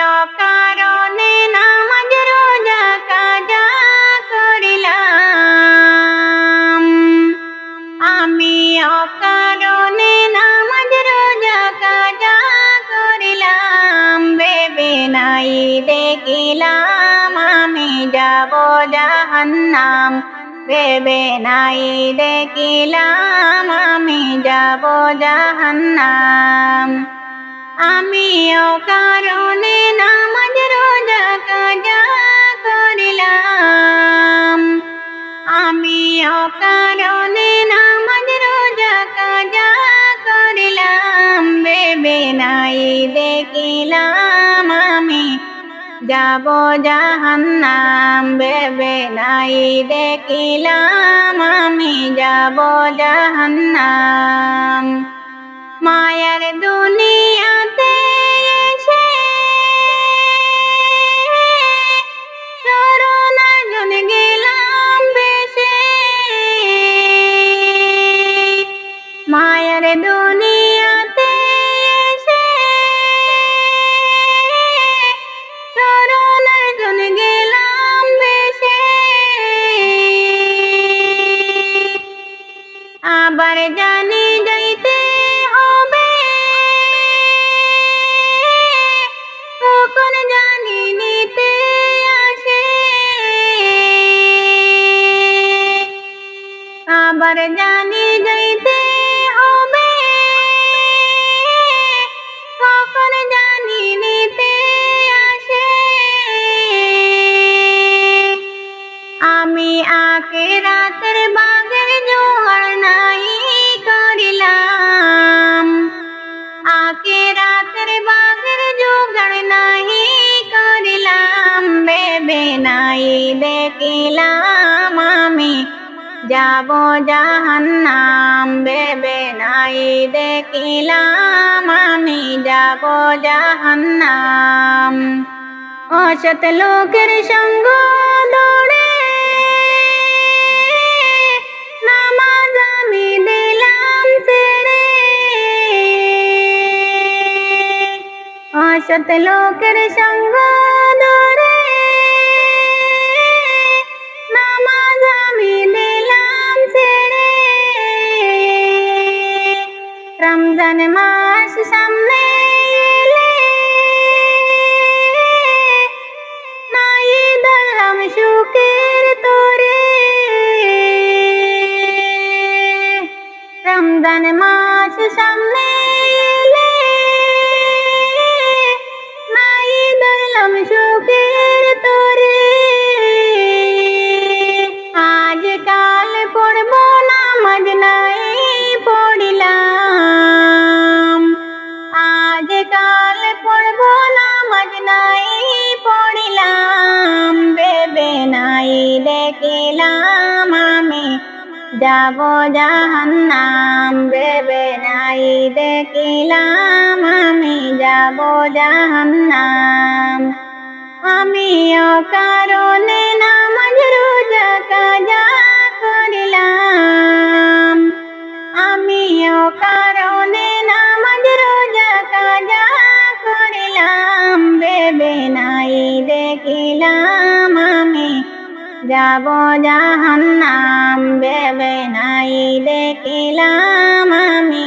অকারণে নামাজ রোজা কাজা করিলাম। আমি অকারণে নামাজ রোজা কাজা করিলাম। বেবে নাই দেখিলাম, আমি যাব জাহান্নাম। ভেবে নাই দেখিলাম, আমি যাব জাহান্নাম। আমিও কারণে নামাজ রোজা কাজা করিলাম। আমিও কারণে নামাজ রোজা কাজা করিলাম। ভেবে নাই দেখিলাম আমি যাব জাহান্নাম। ভেবে নাই দেখিলাম আমি যাব জাহান্নাম। আবার জানি যাইতে হবে। কখন জানি নিতে আসে। আবার জানি যাব জাহান্নাম বেবে নাই দেখিলাম। আমি যাব জাহান্নাম। অসত লোকের সঙ্গ দৌড়ে নামাজ আমি দিলাম ছেড়ে। অসত লোকের সঙ্গ রমজান মাস সামনে নাই ধরলাম সুখের তোরে। রমজান মাস সামনে দেখিলাম আমি, যাব জাহান্নাম। বেবে নাই, দেখিলাম আমি, যাব জাহান্নাম। আমিও কারণে নামাজ রোজা কাজা করিলাম। আমিও কারণে যাব জাহান্নাম বেবে নাই দেখিলাম আমি।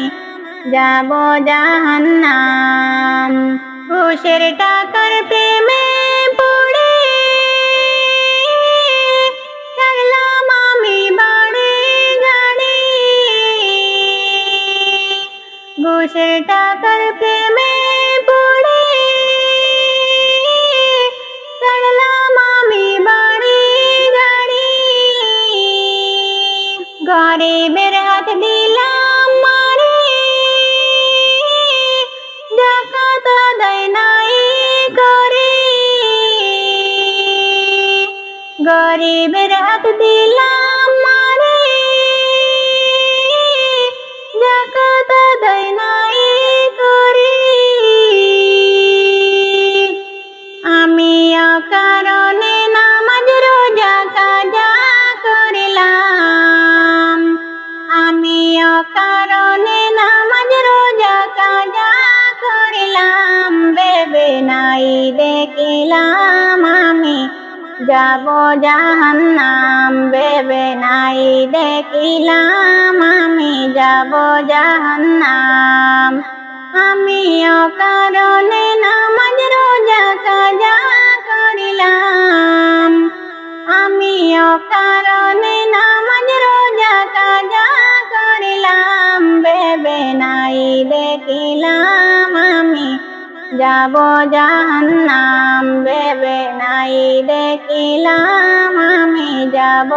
যাব জাহান্নাম ঘুষের টাকার প্রেমে পড়ে। থাকলাম আমি বাড়ি গাড়ি। ঘুষের টাকার প্রেমে গরিবের হাত দিলাম মারি। জাকাত দেয় নাই করি গরিবের হাত দিলাম মারি। জাকাত দেয় নাই করি কারণে নামাজ রোজা কাজা করিলাম বেবে নাই দেখিলাম আমি। যাব জাহান্নাম, ভেবে নাই দেখিলাম আমি। যাব জাহান্নাম, আমি অকারণে নামাজ রোজা নাই দেখিলাম আমি। যাব জাহান্নাম ভেবে নাই দেখিলাম আমি। যাব